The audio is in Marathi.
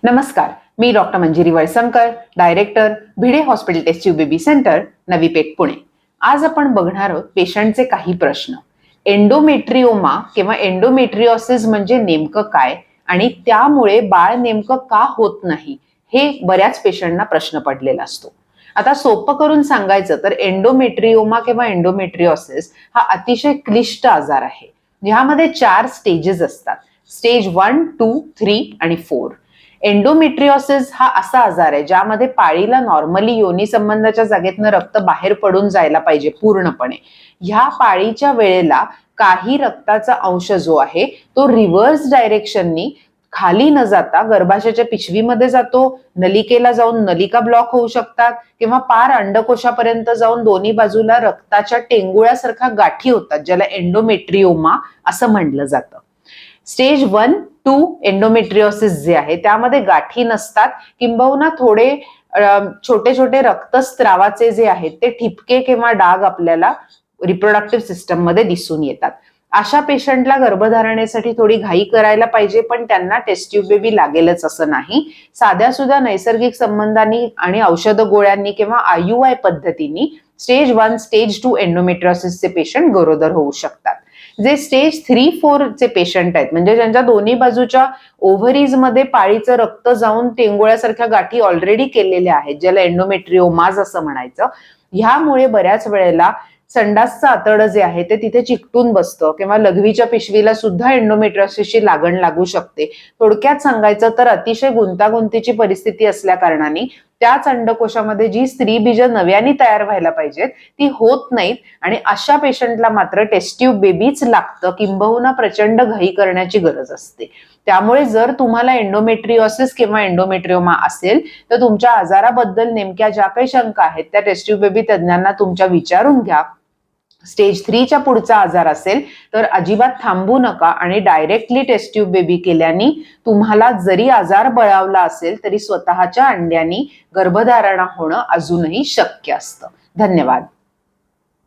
नमस्कार मी doctor Manjiri Valsankar director Bhide hospital test tube baby centre Navi Peth Pune. आज आपण बघणार आहोत पेशंटचे काही प्रश्न. एंडोमेट्रिओमा किंवा एंडोमेट्रिओसिस म्हणजे नेमकं काय आणि त्यामुळे बाळ नेमकं का होत नाही हे बऱ्याच पेशंटना प्रश्न पडलेला असतो. आता सोपं करून सांगायचं तर एंडोमेट्रिओमा किंवा एंडोमेट्रिओसिस हा अतिशय क्लिष्ट आजार आहे. ह्यामध्ये चार स्टेजेस असतात. स्टेज वन टू थ्री आणि फोर एंडोमेट्रिओसिस हा असा आजार आहे ज्यामध्ये पाळीला नॉर्मली योनी संबंधाच्या जागेतनं रक्त बाहेर पडून जायला पाहिजे पूर्णपणे. ह्या पाळीच्या वेळेला काही रक्ताचा अंश जो आहे तो रिव्हर्स डायरेक्शननी खाली न जाता गर्भाशयाच्या पिशवीमध्ये जातो नलिकेला जाऊन नलिका ब्लॉक होऊ शकतात किंवा पार अंडकोशापर्यंत जाऊन दोन्ही बाजूला रक्ताच्या टेंगुळ्यासारखा गाठी होतात ज्याला एंडोमेट्रिओमा असं म्हटलं जातं. स्टेज वन टू एंडोमेट्रिओसिस जे आहे त्यामध्ये गाठी नसतात. किंबहुना थोडे छोटे छोटे रक्तस्त्रावाचे जे आहेत ते ठिपके किंवा डाग आपल्याला रिप्रोडक्टिव्ह सिस्टममध्ये दिसून येतात. अशा पेशंटला गर्भधारणेसाठी थोडी घाई करायला पाहिजे पण त्यांना टेस्ट्यूब बेबी लागेलच असं नाही. साध्या सुद्धा नैसर्गिक संबंधांनी आणि औषध गोळ्यांनी किंवा आयुआय पद्धतीने स्टेज वन स्टेज टू एंडोमेट्रिओसिसचे पेशंट गरोदर होऊ शकतात. जे स्टेज थ्री फोर चे पेशंट आहेत म्हणजे ज्यांच्या दोन्ही बाजूच्या ओव्हरीजमध्ये पाळीचं रक्त जाऊन टेंगोळ्यासारख्या गाठी ऑलरेडी केलेल्या आहेत ज्याला एंडोमेट्रिओमाज असं म्हणायचं ह्यामुळे बऱ्याच वेळेला संडासचं आतडं जे आहे ते तिथे चिकटून बसतं किंवा लघवीच्या पिशवीला सुद्धा एंडोमेट्रिओसिसची लागण लागू शकते. थोडक्यात सांगायचं तर अतिशय गुंतागुंतीची परिस्थिती असल्या कारणाने त्याच अंडकोशामध्ये जी स्त्री बीज नव्याने तयार व्हायला पाहिजेत ती होत नाहीत. आणि अशा पेशंटला मात्र टेस्ट्यूब बेबीच लागतं. किंबहुना प्रचंड घाई करण्याची गरज असते. त्यामुळे जर तुम्हाला एंडोमेट्रिओसिस किंवा एंडोमेट्रिओमा असेल तर तुमच्या आजाराबद्दल नेमक्या ज्या काही शंका आहेत त्या टेस्ट्यूब बेबी तज्ज्ञांना तुमच्या विचारून घ्या. स्टेज थ्रीच्या पुढचा आजार असेल तर अजिबात थांबू नका आणि डायरेक्टली टेस्ट ट्यूब बेबी केल्याने तुम्हाला जरी आजार बळावला असेल तरी स्वतःच्या अंड्यानी गर्भधारणा होणं अजूनही शक्य असतं. धन्यवाद.